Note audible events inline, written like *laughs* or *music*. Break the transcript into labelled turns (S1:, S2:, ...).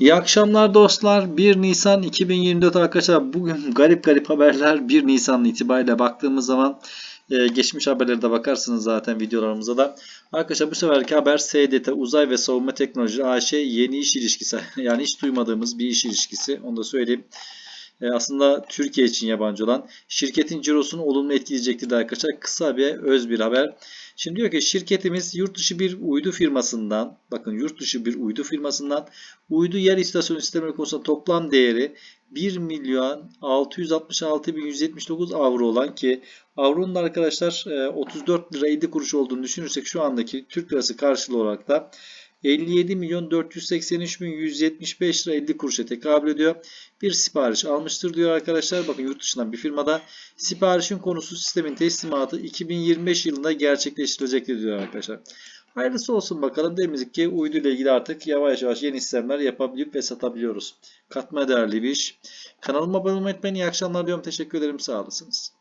S1: İyi akşamlar dostlar. 1 Nisan 2024 arkadaşlar. Bugün *laughs* garip garip haberler 1 Nisan itibariyle baktığımız zaman e, geçmiş haberlere de bakarsınız zaten videolarımıza da. Arkadaşlar bu seferki haber SDT Uzay ve Savunma Teknoloji AŞ yeni iş ilişkisi. *laughs* Yani hiç duymadığımız bir iş ilişkisi. Onu da söyleyeyim. E, aslında Türkiye için yabancı olan şirketin cirosunu olumlu etkileyecektir de arkadaşlar. Kısa ve öz bir haber. Şimdi diyor ki şirketimiz yurt dışı bir uydu firmasından bakın yurt dışı bir uydu firmasından uydu yer istasyonu sistemleri konusunda toplam değeri 1 milyon 666 bin 179 avro olan ki avronun da arkadaşlar e, 34 lira 50 kuruş olduğunu düşünürsek şu andaki Türk lirası karşılığı olarak da 57 milyon 483 bin 175 lira 50 kuruşa tekabül ediyor. Bir sipariş almıştır diyor arkadaşlar. Bakın yurt dışından bir firmada siparişin konusu sistemin teslimatı 2025 yılında gerçekleştirilecektir diyor arkadaşlar. Hayırlısı olsun bakalım. Demek ki uydu ile ilgili artık yavaş yavaş yeni sistemler yapabilip ve satabiliyoruz. Katma değerli bir iş. Kanalıma abone olmayı unutmayın. İyi akşamlar diyorum. Teşekkür ederim. Sağ olasınız.